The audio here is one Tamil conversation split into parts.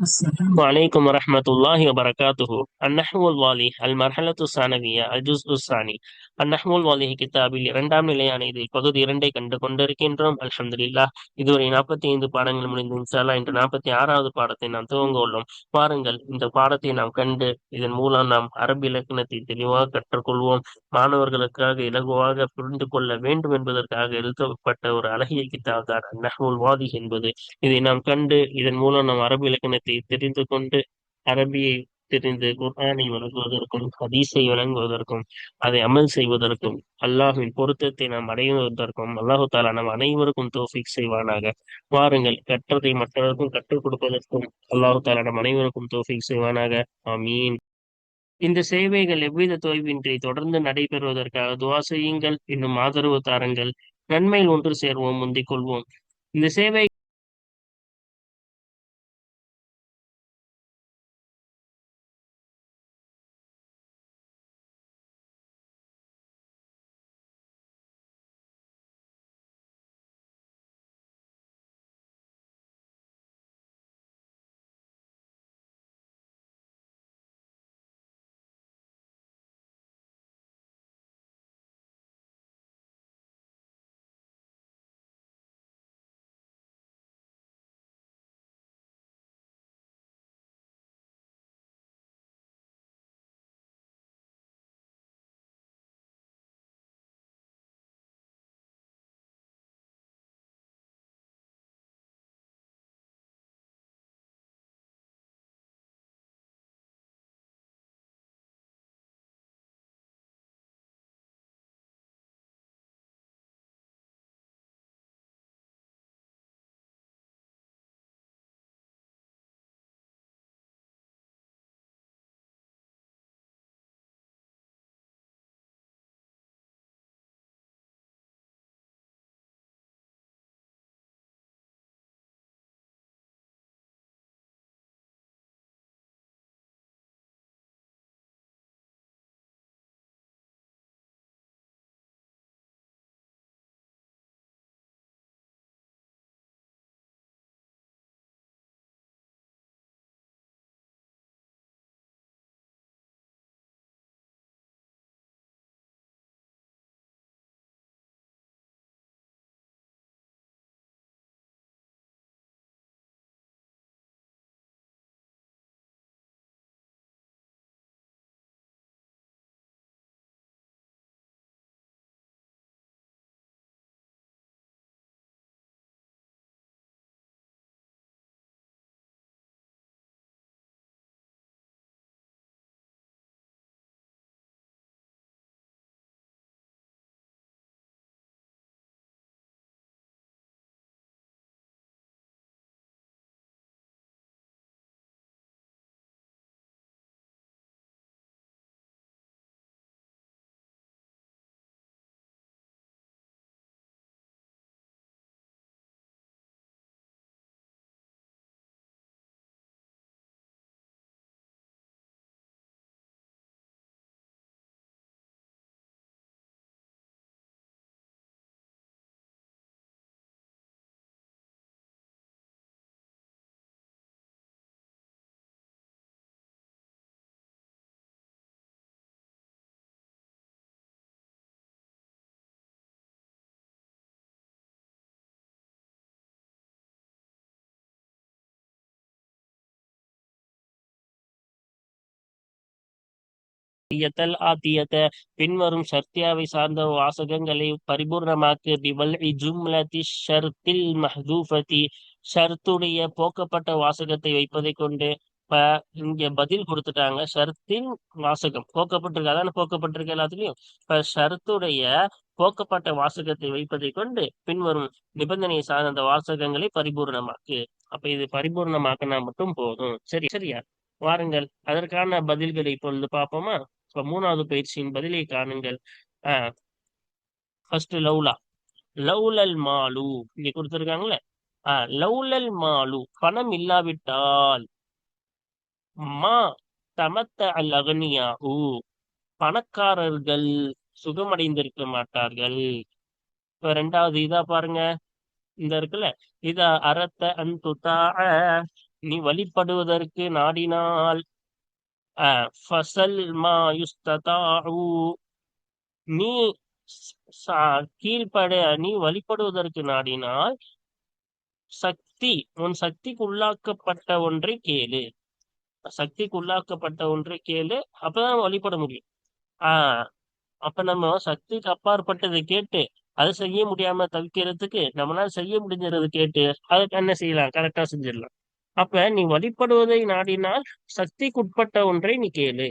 وعليكم ورحمة الله وبركاته النحو الوالي المرحلة الثانوية الجزء الثاني النحو الوالي கிதாபில் இரண்டாம் நிலையான இதில் பகுதி இரண்டை கண்டு கொண்டிருக்கின்றோம். அல்ஹம்துலில்லா இதுவரை நாற்பத்தி ஐந்து பாடங்கள் முடிந்து இன்ஷால்லா இன்று நாற்பத்தி ஆறாவது பாடத்தை நாம் துவங்க உள்ளோம். பாருங்கள் இந்த பாடத்தை நாம் கண்டு இதன் மூலம் நாம் அரபு இலக்கணத்தை தெளிவாக கற்றுக்கொள்வோம். மாணவர்களுக்காக இலகுவாக புரிந்து கொள்ள வேண்டும் என்பதற்காக எழுதப்பட்ட ஒரு அழகிய கிதாப் தான் நஹுல் வாதி என்பது. இதை நாம் கண்டு இதன் மூலம் நாம் அரபு இலக்கணத்தை பற்றி தெரிந்து கொண்டு அரபியை தெரிந்து குர்ஆனை வழங்குவதற்கும் ஹதீஸை வழங்குவதற்கும் அதை அமல் செய்வதற்கும் அல்லாஹின் பொருத்தத்தை நாம் அடைவதற்கும் அல்லாஹு தாலா நம் அனைவருக்கும் தோஃபிக் செய்வானாக. வாருங்கள் கற்றதை மற்றவருக்கும் கற்றுக் கொடுப்பதற்கும் அல்லாஹு தாலா நம் அனைவருக்கும் தோஃபிக் செய்வானாக. ஆமீன். இந்த சேவைகள் எவ்வித தொய்வின்றி தொடர்ந்து நடைபெறுவதற்காக துவா செய்யுங்கள். இன்னும் ஆதரவு தாருங்கள். நன்மையில் ஒன்று சேர்வோம் முந்திக் கொள்வோம். இந்த சேவை ஆத்தியத்தல் ஆத்தியத்த. பின்வரும் ஷர்த்தியாவை சார்ந்த வாசகங்களை பரிபூர்ணமாக்கு. பிவல் ஜும்லதி ஷர்த்தில் மஹதூஃபதி. ஷர்த்துடைய போக்கப்பட்ட வாசகத்தை வைப்பதை கொண்டு இப்ப இங்க பதில் கொடுத்துட்டாங்க. ஷர்த்தின் வாசகம். போக்கப்பட்டிருக்கு. அதான போக்கப்பட்டிருக்கு எல்லாத்துலயும்? இப்ப ஷர்த்துடைய போக்கப்பட்ட வாசகத்தை வைப்பதை கொண்டு பின்வரும் நிபந்தனையை சார்ந்த வாசகங்களை பரிபூர்ணமாக்கு. அப்ப இது பரிபூர்ணமாக்கினா மட்டும் போதும். சரி சரியா? வாருங்கள். அதற்கான பதில்களை இப்பொழுது பார்ப்போமா? இப்ப மூணாவது பயிற்சியின் பதிலை காணுங்கள். ஆஹ் ஃபர்ஸ்ட் லவ்லா. லவ்லல் மாலு. இங்க கொடுத்துருக்காங்களே ஆஹ் லவ்லல் மாலு. பணம் இல்லாவிட்டால். மா தமத்த அல் அகனியாஹு பணக்காரர்கள் சுகமடைந்திருக்க மாட்டார்கள். இப்ப ரெண்டாவது இதா பாருங்க. இந்த இருக்குல்ல? இதா அறத்த அன் துத்தா நீ வழிபடுவதற்கு நாடினால். ஃபசல் மா யுஸ்ததாஉ நீ கீழ்பட நீ வழிபடுவதற்கு நாடினால் சக்தி உன் சக்திக்கு உள்ளாக்கப்பட்ட ஒன்றை கேளு சக்திக்கு உள்ளாக்கப்பட்ட ஒன்றை கேளு அப்பதான் வழிபட முடியும் ஆஹ் அப்ப நம்ம சக்திக்கு அப்பாற்பட்டதை கேட்டு அதை செய்ய முடியாம தவிக்கிறதுக்கு நம்மளால செய்ய முடிஞ்சதை கேட்டு அதுக்கு என்ன செய்யலாம்? கரெக்டா செஞ்சிடலாம். அப்ப நீ வழிபடுவதை நாடினால் சக்திக்குட்பட்ட ஒன்றை நீ கேளு.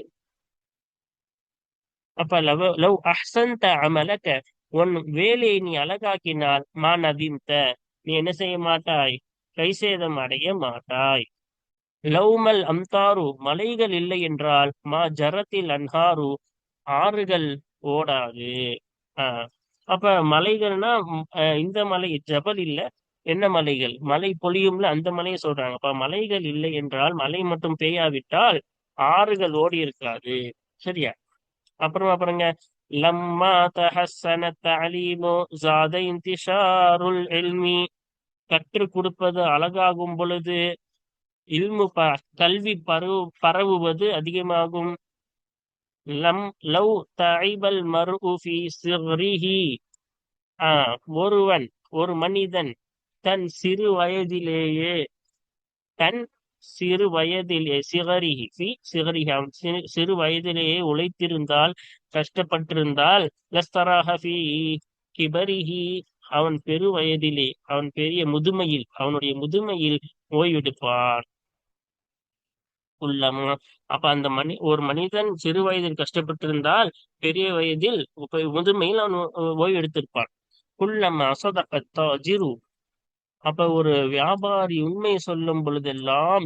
அப்ப லவ் லவ் அஹ்சந்த அமலக உன் வேலையை நீ அழகாக்கினால் மா நதிம்த நீ என்ன செய்ய மாட்டாய்? கை சேதம் அடைய மாட்டாய். லவ்மல் அம்தாரு மலைகள் இல்லை என்றால் மா ஜரத்தில் அன்ஹாரு ஆறுகள் ஓடாது. ஆஹ் அப்ப மலைகள்னா இந்த மலை ஜபல் இல்ல என்ன மலைகள்? மலை பொழியும்ல அந்த மலையை சொல்றாங்க. அப்ப மலைகள் இல்லை என்றால் மலை மட்டும் பெய்யாவிட்டால் ஆறுகள் ஓடி இருக்காது சரியா? அப்புறம் அப்புறங்க லம்மா தஹசன தலீமோ ஜாத இன்திஷாருல் எல்மி கற்றுக் கொடுப்பது அழகாகும் பொழுது இல்மு ப கல்வி பரவு பரவுவது அதிகமாகும். லம் லவ் தைபல் மருஃபி சிறிஹி ஆஹ் ஒருவன் ஒரு மனிதன் தன் சிறு வயதிலேயே தன் சிறு வயதிலே சிகரிகி சிகரிகி அவன் சிறு வயதிலேயே உழைத்திருந்தால் கஷ்டப்பட்டிருந்தால் லஸ்தராக கிபரிஹி அவன் பெரு வயதிலே அவன் பெரிய முதுமையில் அவனுடைய முதுமையில் ஓய்வெடுப்பான் உள்ளமா. அப்ப அந்த மனி ஒரு மனிதன் சிறு வயதில் கஷ்டப்பட்டிருந்தால் பெரிய வயதில் முதுமையில் அவன் ஓய்வெடுத்திருப்பான். குள்ளமா அசதகத்தா ஜிரு அப்ப ஒரு வியாபாரி உண்மை சொல்லும் பொழுதெல்லாம்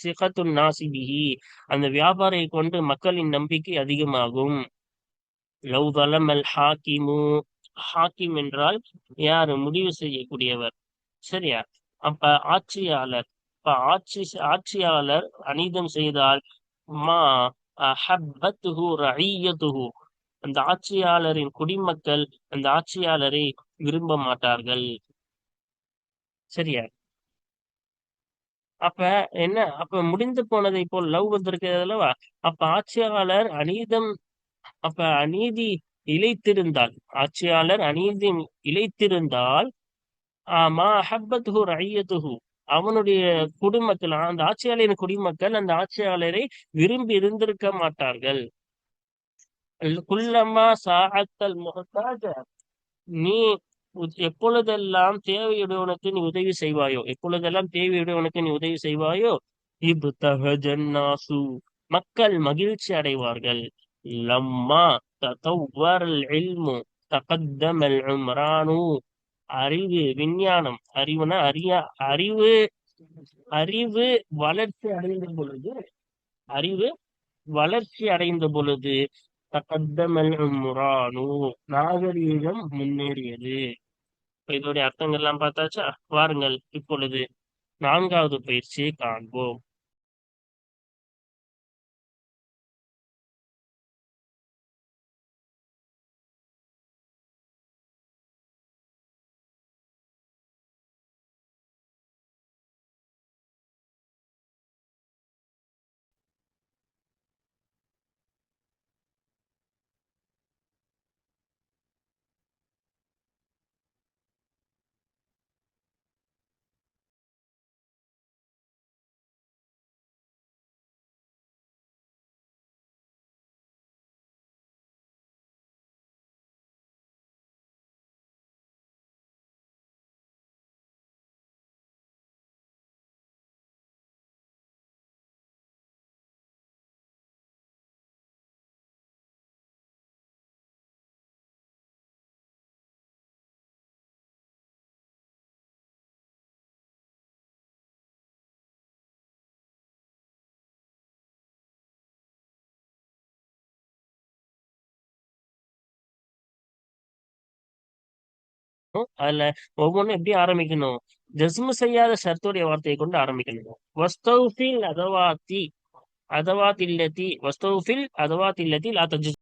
சிகத்துன் நாசிபிஹி. அந்த வியாபாரியை கொண்டு மக்களின் நம்பிக்கை அதிகமாகும். லவ் தலமல் ஹாக்கிமு. ஹாக்கிம் என்றால் யாரு? முடிவு செய்யக்கூடியவர். சரியா? அப்ப ஆட்சியாளர். இப்ப ஆட்சி ஆட்சியாளர் அநீதம் செய்தால் மா ஹப்பத்துஹு ரஐயத்துஹு அந்த ஆட்சியாளரின் குடிமக்கள் அந்த ஆட்சியாளரை விரும்ப மாட்டார்கள். சரியா? அப்ப என்ன? அப்ப முடிந்து போனதை போல் லவ் வந்திருக்கிறது அல்லவா அப்ப ஆட்சியாளர் அநீதம் அப்ப அநீதி இழைத்திருந்தால் ஆட்சியாளர் அநீதி இழைத்திருந்தால் மா ஹப்பத்துஹு ரஐயத்துஹு அவனுடைய குடும்பத்தில் அந்த ஆட்சியாளரின் குடிமக்கள் அந்த ஆட்சியாளரை விரும்பி இருந்திருக்க மாட்டார்கள். குல்லம்மா சாஹத்தல் முகத்தாஜ நீ எப்பொழுதெல்லாம் தேவையுடையவனுக்கு நீ உதவி செய்வாயோ எப்பொழுதெல்லாம் தேவையுடையவனுக்கு நீ உதவி செய்வாயோ இப்தஹ ஜன்னாசு. மக்கள் மகிழ்ச்சி அடைவார்கள். லம்மா தத்தவ்வரல் இல்மு தகத்தமல் உம்ரானு. அறிவு விஞ்ஞானம். அறிவுனா அறிய அறிவு அறிவு வளர்ச்சி அடைந்த பொழுது அறிவு வளர்ச்சி அடைந்த பொழுது தகத்தமல் உம்ரானு. நாகரீகம் முன்னேறியது. இதோடைய அர்த்தங்கள் எல்லாம் பார்த்தாச்சா? வாருங்கள் இப்பொழுது நான்காவது பயிற்சியை காண்போம். அதுல ஒவ்வொன்றும் எப்படி ஆரம்பிக்கணும்? ஜஸ்மு செய்யாத ஷர்த்துடைய வார்த்தையை கொண்டு ஆரம்பிக்கணும். வஸ்தௌஃபில் அதவாத்தி அதவாத் இல்லத்தி வஸ்தௌஃபில் அதவாத் இல்லத்தி லா தஜு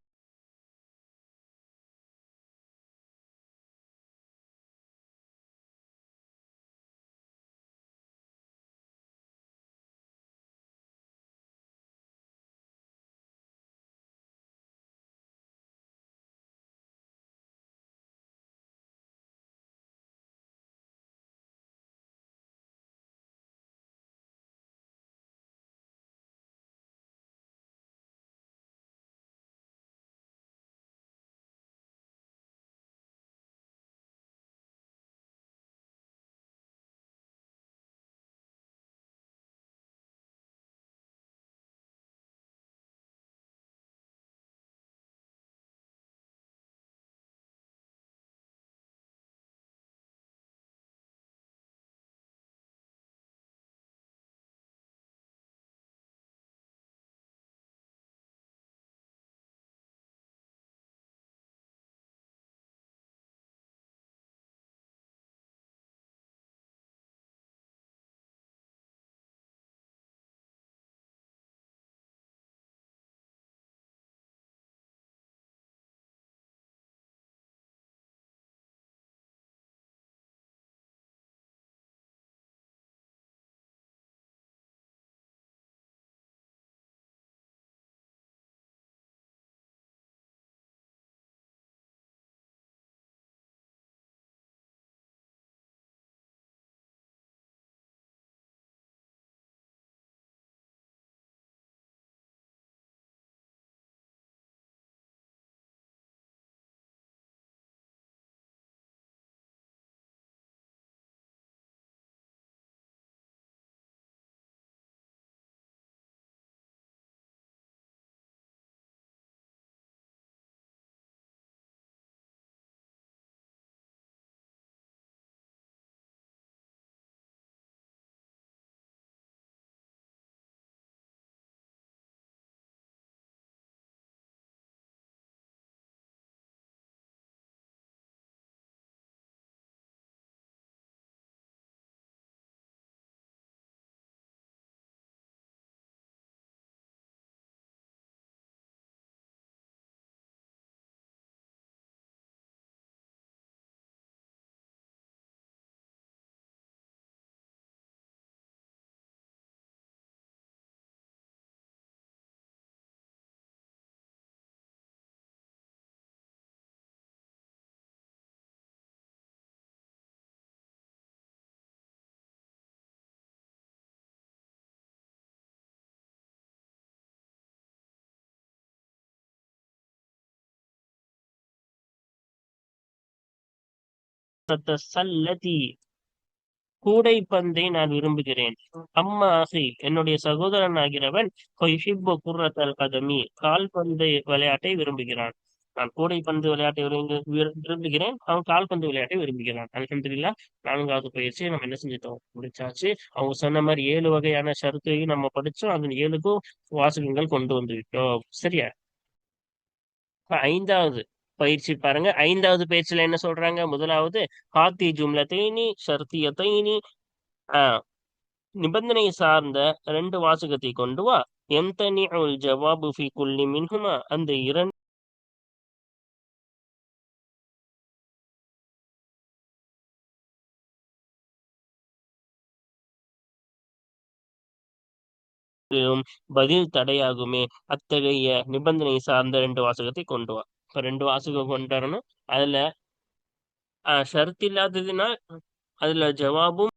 சல்லதி. கூடை பந்தை நான் விரும்புகிறேன். அம்மா ஆசை. என்னுடைய சகோதரன் ஆகிறவன் குர்ரத்தல் கதமி. கால்பந்து விளையாட்டை விரும்புகிறான். நான் கூடைப்பந்து விளையாட்டை விரும்புகிறேன். அவன் கால்பந்து விளையாட்டை விரும்புகிறான். அலமதுல்லா நான்காவது பயிற்சியை நம்ம என்ன செஞ்சிட்டோம்? முடிச்சாச்சு. அவங்க சொன்ன மாதிரி ஏழு வகையான ஷருத்தையும் நம்ம படிச்சோம். அதன் ஏழுக்கும் வாசகங்கள் கொண்டு வந்து விட்டோம் சரியா ஐந்தாவது. பயிற்சி பாருங்க. ஐந்தாவது பயிற்சியில என்ன சொல்றாங்க? முதலாவது ஹாத்தி ஜும்லத்தைனி ஷர்த்தியத்தைனி ஆஹ் நிபந்தனை சார்ந்த ரெண்டு வாசகத்தை கொண்டு வா. எந்தனி ஜவாபு ஃபி குல்லி மின்ஹுமா அந்த இரண்டு பதில் தடையாகுமே. அத்தகைய நிபந்தனை சார்ந்த ரெண்டு வாசகத்தை கொண்டு வா. இப்ப ரெண்டு வாசகம் கொண்டு வரணும் அதுல ஷர்த் இல்லாததுன்னா அதுல ஜவாபும்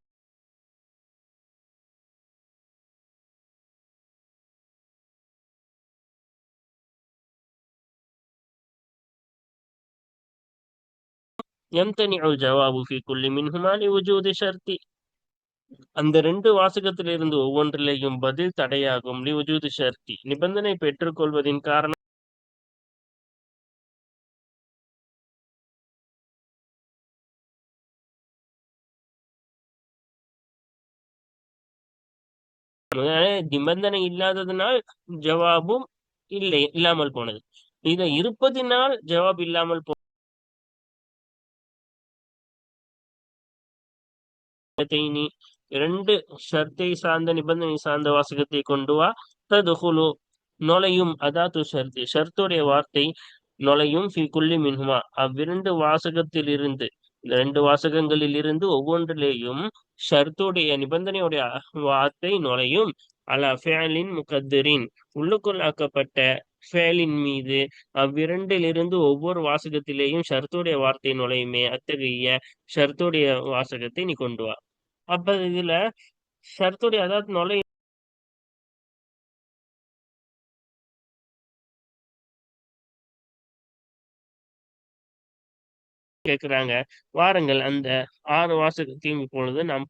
يمتنع الجواب في كل منهما لوجود شرط அந்த ரெண்டு வாசகத்திலிருந்து ஒவ்வொன்றிலேயும் பதில் தடையாகும் லிவுஜூது ஷர்த்தி நிபந்தனை பெற்றுக்கொள்வதின் காரணம் நிபந்தனை இல்லாததினால் ஜவாபும் இல்லை இல்லாமல் போனது. இதை இருப்பதினால் ஜவாப் இல்லாமல் போ இரண்டு ஷர்த்தை சார்ந்த நிபந்தனை சார்ந்த வாசகத்தை கொண்டு வா. ததுகுலு நுழையும் அதாத்து ஷர்த்தி. ஷர்த்துடைய வார்த்தை நுழையும் ஃபி குல்லி மின்ஹுமா. அவ்விரண்டு வாசகத்தில் இருந்து இந்த ரெண்டு வாசகங்களில் இருந்து ஒவ்வொன்றிலேயும் ஷர்த்துடைய நிபந்தனையுடைய வார்த்தை நுழையும். அலா ஃபேலின் முகத்தரின். உள்ளுக்குள்ளாக்கப்பட்ட ஃபேலின் மீது அவ்விரண்டிலிருந்து ஒவ்வொரு வாசகத்திலேயும் ஷர்த்துடைய வார்த்தை நுழையுமே. அத்தகைய ஷர்த்துடைய வாசகத்தை நீ கொண்டு வா. அப்ப இதுல ஷர்த்துடைய அதாவது நுழை கேக்குறாங்க. வாருங்கள் அந்த ஆறு வாசகத்தையும் இப்பொழுது நாம்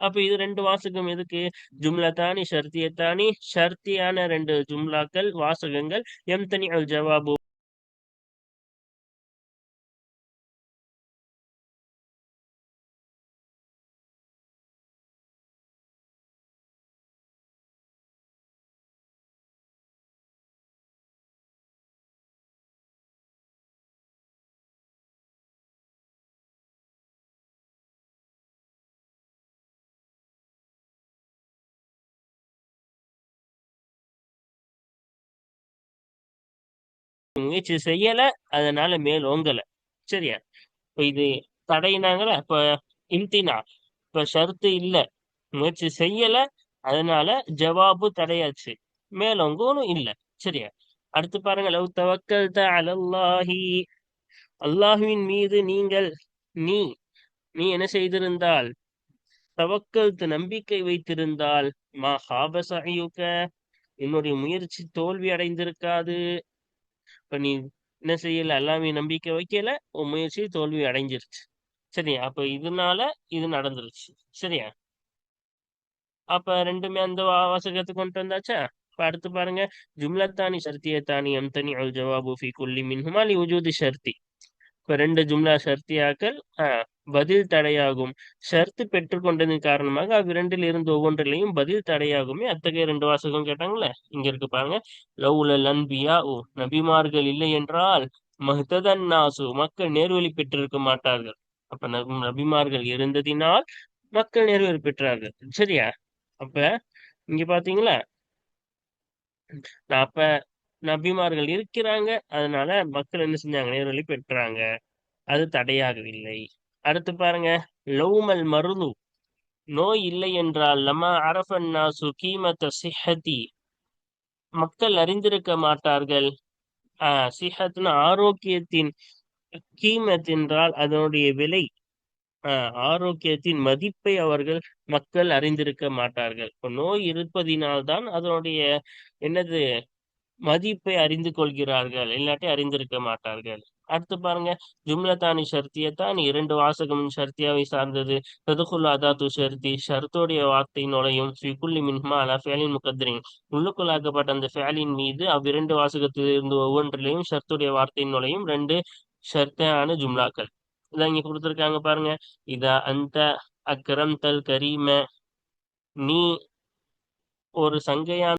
அப்ப இது ரெண்டு வாசகம் எதுக்கு? ஜும்லத்தானி ஷர்த்தியத்தானி ஷர்த்தியான ரெண்டு ஜும்லாக்கள் வாசகங்கள் எம் தனி அல் ஜவாபு முயற்சி செய்யல அதனால மேல் ஓங்கல. சரியா? இப்போ இது தடையினாங்கள? இப்ப இம்தினா இப்ப ஷர்த்து இல்ல. முயற்சி செய்யல அதனால ஜவாபு தடையாச்சு. மேலோங்கும் இல்ல. சரியா? அடுத்து பாருங்க லவ் தவக்கல் அலல்லாஹி. அல்லாஹுவின் மீது நீங்கள் நீ நீ என்ன செய்திருந்தால்? தவக்கல் நம்பிக்கை வைத்திருந்தால் மா ஹாபசயுக்க என்னுடைய முயற்சி தோல்வி அடைந்திருக்காது. இப்ப நீ என்ன செய்யல எல்லாமே நம்பிக்கை வைக்கல உன் முயற்சி தோல்வி அடைஞ்சிருச்சு. சரியா? அப்ப இதனால இது நடந்துருச்சு. சரியா? அப்ப ரெண்டுமே அந்த வாசகத்துக்கு கொண்டு வந்தாச்சா? இப்ப அடுத்து பாருங்க. ஜும்லத்தானி ஷர்த்திய தானி அம்தனி அல் ஜவாபு ஃபி குல்லி மின்ஹுமா லி உஜூதி ஷர்த்தி. இப்ப ரெண்டு ஜும்லா ஷர்த்தியாக்கள் பதில் தடையாகும். ஷர்த்து பெற்றுக்கொண்டதன் காரணமாக அவ்விரண்டில் இருந்து ஒவ்வொன்றிலையும் பதில் தடையாகுமே. அத்தகைய ரெண்டு வாசகம் கேட்டாங்களே? இங்க இருக்கு பாருங்க. லவ்ல லன்பியா ஓ நபிமார்கள் இல்லை என்றால் மஹ்ததன் நாசு மக்கள் நேர்வழி பெற்றிருக்க மாட்டார்கள். அப்ப நபிமார்கள் இருந்ததினால் மக்கள் நேர்வழி பெற்றார்கள். சரியா? அப்ப இங்க பாத்தீங்களா? அப்ப நபிமார்கள் இருக்கிறாங்க. அதனால மக்கள் என்ன செஞ்சாங்க? நேர்வழி பெற்றாங்க. அது தடையாகவில்லை. அடுத்து பாருங்க. லௌமல் மருது. நோய் இல்லை என்றால் லமா அரஃபன்னாசு கீமத்த சிஹதி. மக்கள் அறிந்திருக்க மாட்டார்கள். ஆஹ் சிஹத்னு ஆரோக்கியத்தின் கீமத் என்றால் அதனுடைய விலை ஆரோக்கியத்தின் மதிப்பை அவர்கள் மக்கள் அறிந்திருக்க மாட்டார்கள். இப்போ நோய் இருப்பதினால்தான் அதனுடைய என்னது மதிப்பை அறிந்து கொள்கிறார்கள். இல்லாட்டி அறிந்திருக்க மாட்டார்கள். அடுத்து பாருங்க ஜும்லத்தானி ஷர்த்தியத்தான் இரண்டு வாசகம் ஷர்த்தியாவை சார்ந்தது. ததுகுல் அதாத்து ஷர்த்தி ஷர்த்தோடைய வார்த்தை நுழையும் ஃபிகுல்லி மின்ஹா அலா ஃபேலின் முகத்ரின் உள்ளுக்குள்ளாக்கப்பட்ட அந்த ஃபேலின் மீது அவ்விரண்டு வாசகத்தில் இருந்து ஒவ்வொன்றிலையும் ஷர்த்துடைய வார்த்தை நுழையும் ரெண்டு ஷர்த்தான ஜும்லாக்கள். இதான் இங்க கொடுத்துருக்காங்க பாருங்க. இதா அந்த அக்ரம் தல் கரீம நீ ஒரு சங்கையான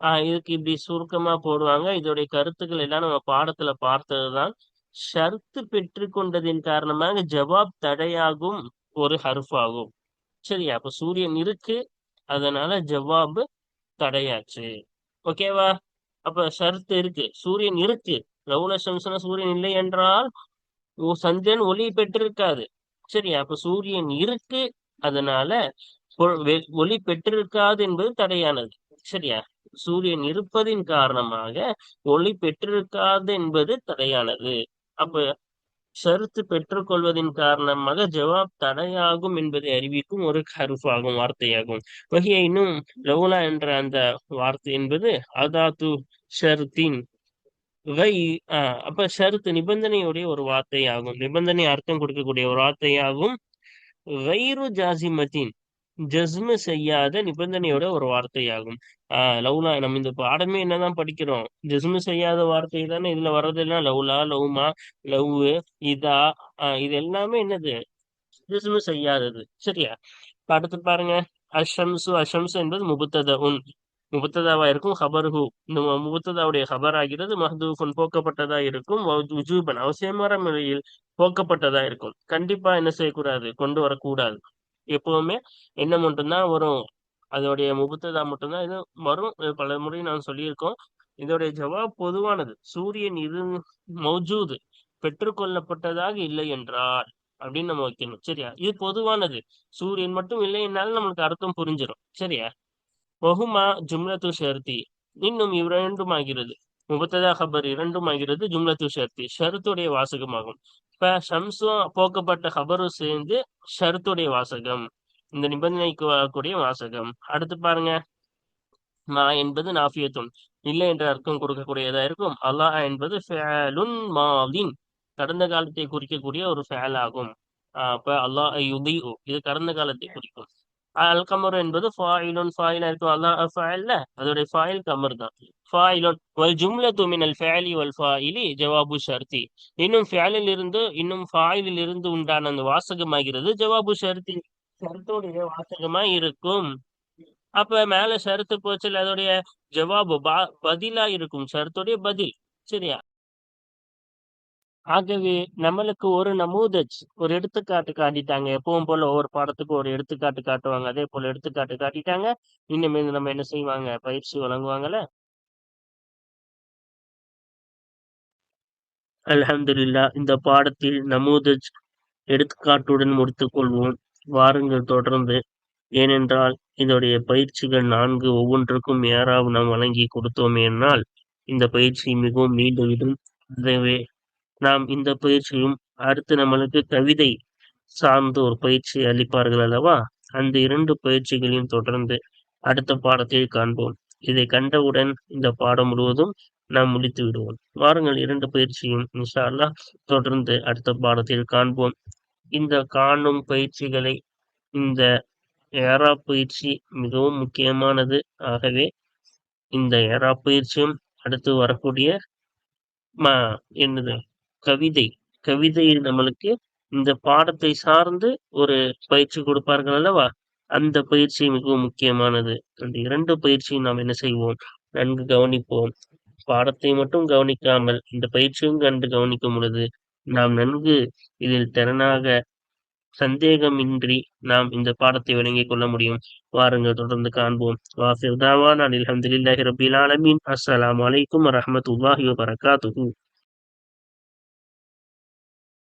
இதுக்கு இப்படி சுருக்கமா போடுவாங்க. இதோடைய கருத்துக்கள் எல்லாம் நம்ம பாடத்துல பார்த்ததுதான். ஷர்த்து பெற்றுக்கொண்டதின் காரணமாக ஜவாப் தடையாகும் ஒரு ஹர்ஃப் ஆகும் சரியா? அப்ப சூரியன் இருக்கு. அதனால ஜவாபு தடையாச்சு. ஓகேவா? அப்ப ஷர்த்து இருக்கு. சூரியன் இருக்கு. லவுல சம்சன சூரியன் இல்லை என்றால் சந்திரன் ஒளி பெற்றிருக்காது. சரியா? அப்ப சூரியன் இருக்கு. அதனால ஒளி பெற்றிருக்காது என்பது தடையானது. சரியா? சூரியன் இருப்பதின் காரணமாக ஒளி பெற்றிருக்காது என்பது தடையானது. அப்ப சருத்து பெற்றுக்கொள்வதின் காரணமாக ஜவாப் தடையாகும் என்பதை அறிவிக்கும் ஒரு கருஃபாகும் வார்த்தையாகும். வகைய இன்னும் லவுலா என்ற அந்த வார்த்தை என்பது அதாத்து ஷருத்தின் வை அப்ப ஷருத்து நிபந்தனையுடைய ஒரு வார்த்தையாகும். நிபந்தனை அர்த்தம் கொடுக்கக்கூடிய ஒரு வார்த்தையாகும். வைரு ஜாசிமத்தின் ஜஸ்மு செய்யாத நிபந்தனையோட ஒரு வார்த்தையாகும். ஆஹ் லவ்லா நம்ம இந்த பாடமே என்னதான் படிக்கிறோம்? ஜஸ்மு செய்யாத வார்த்தை தானே இதுல வர்றதெல்லாம்? லவ்லா லவ்மா லவ் இதா ஆஹ் இது எல்லாமே என்னது? ஜஸ்மு செய்யாதது. சரியா? அடுத்து பாருங்க. அஷம்சு அஷம்சு என்பது முபுத்தத உன் முபத்ததாவா இருக்கும்? ஹபர்ஹு. இந்த முபத்ததாவுடைய ஹபர் ஆகிறது மஹதூஃபுன் போக்கப்பட்டதா இருக்கும். உஜூபன் அவசியமான முறையில் போக்கப்பட்டதா இருக்கும். கண்டிப்பா என்ன செய்யக்கூடாது? கொண்டு வரக்கூடாது. எப்பவுமே என்ன மட்டும்தான் வரும். அதோடைய முபுத்ததா மட்டும்தான் இது வரும். பல முறை நான் சொல்லியிருக்கோம். இதோடைய ஜவாப் பொதுவானது. சூரியன் இது மௌஜூது பெற்றுக்கொள்ளப்பட்டதாக இல்லை என்றால் அப்படின்னு நம்ம வைக்கணும். சரியா? இது பொதுவானது. சூரியன் மட்டும் இல்லை என்றாலும் நம்மளுக்கு அர்த்தம் புரிஞ்சிடும் சரியா? ஒஹுமா ஜும்லத்து ஷர்த்தி. இன்னும் இரண்டும் ஆகிறது முபத்ததா ஹபர் இரண்டும் ஆகிறது ஜும்லத்து ஷர்த்தி. ஷருத்துடைய வாசகமாகும். இப்ப ஷம்சும் போக்கப்பட்ட ஹபரும் சேர்ந்து ஷருத்துடைய வாசகம் இந்த நிபந்தனைக்கு வரக்கூடிய வாசகம். அடுத்து பாருங்க. மா என்பது நாஃபியத்தும் இல்லை என்ற அர்த்தம் கொடுக்கக்கூடியதா இருக்கும். அல்லாஹ் என்பது ஃபேலுன் மாலின். கடந்த காலத்தை குறிக்கக்கூடிய ஒரு ஃபேல் ஆகும் அப்ப அல்லாஹ் யுதி இது கடந்த காலத்தை குறிக்கும். அல் கமர் என்பது ஃபாயிலுன் ஃபாயிலா இருக்கும். அல்லாஹ் ஃபாயில்ல அதோடைய ஃபாயில் கமர் தான். ஃபாயிலுன் வல் ஜும்லத்து அல் ஃபேலி வல் ஃபாயிலி ஜவாபு ஷர்த்தி. இன்னும் ஃபேலில் இருந்து இன்னும் ஃபாயிலில் இருந்து உண்டான அந்த வாசகமாகிறது ஜவாபு ஷர்த்தி. ஷர்த்துடைய வாசகமா இருக்கும். அப்ப மேல ஷர்த்து போச்சு அதோடைய ஜவாபு பதிலா இருக்கும். ஷர்த்துடைய பதில் சரியா? ஆகவே நம்மளுக்கு ஒரு நமூதஜ் ஒரு எடுத்துக்காட்டு காட்டிட்டாங்க. எப்பவும் போல ஒவ்வொரு பாடத்துக்கும் ஒரு எடுத்துக்காட்டு காட்டுவாங்க. அதே போல எடுத்துக்காட்டு காட்டிட்டாங்க. இனிமேல் நம்ம என்ன செய்வாங்க? பயிற்சி வழங்குவாங்கல்ல? அலமதுல்லா இந்த பாடத்தில் நமூதஜ் எடுத்துக்காட்டுடன் முடித்துக் கொள்வோம் வாருங்கள் தொடர்ந்து. ஏனென்றால் இதோடைய பயிற்சிகள் நான்கு ஒவ்வொன்றுக்கும் யாராவது நாம் வழங்கி கொடுத்தோம் என்னால் இந்த பயிற்சி மிகவும் நீண்டுவிடும் எனவே நாம் இந்த பயிற்சியும் அடுத்து நம்மளுக்கு கவிதை சார்ந்த ஒரு பயிற்சி அளிப்பார்கள் அல்லவா? அந்த இரண்டு பயிற்சிகளையும் தொடர்ந்து அடுத்த பாடத்தில் காண்போம். இதை கண்டவுடன் இந்த பாடம் முழுவதும் நாம் முடித்து விடுவோம். வாருங்கள் இரண்டு பயிற்சியும் இன்ஷா தொடர்ந்து அடுத்த பாடத்தில் காண்போம். இந்த காணும் பயிற்சிகளை இந்த ஏரா பயிற்சி மிகவும் முக்கியமானது. ஆகவே இந்த ஏரா பயிற்சியும் அடுத்து வரக்கூடிய என்னது? கவிதை. கவிதையில் நம்மளுக்கு இந்த பாடத்தை சார்ந்து ஒரு பயிற்சி கொடுப்பார்கள் அல்லவா? அந்த பயிற்சி மிகவும் முக்கியமானது. அந்த இரண்டு பயிற்சியும் நாம் என்ன செய்வோம்? நன்கு கவனிப்போம். பாடத்தை மட்டும் கவனிக்காமல் இந்த பயிற்சியும் கண்டு கவனிக்கும் பொழுது நாம் நன்கு இதில் திறனாக சந்தேகமின்றி நாம் இந்த பாடத்தை விளங்கிக் கொள்ள முடியும். வாருங்கள் தொடர்ந்து காண்போம். வாஃபிர் தாவான் அல்ஹம்துலில்லாஹி ரபில் ஆலமீன். அஸ்ஸலாம் அலைக்கும் வரமத்துல்லாஹி வபரகாத்துஹு.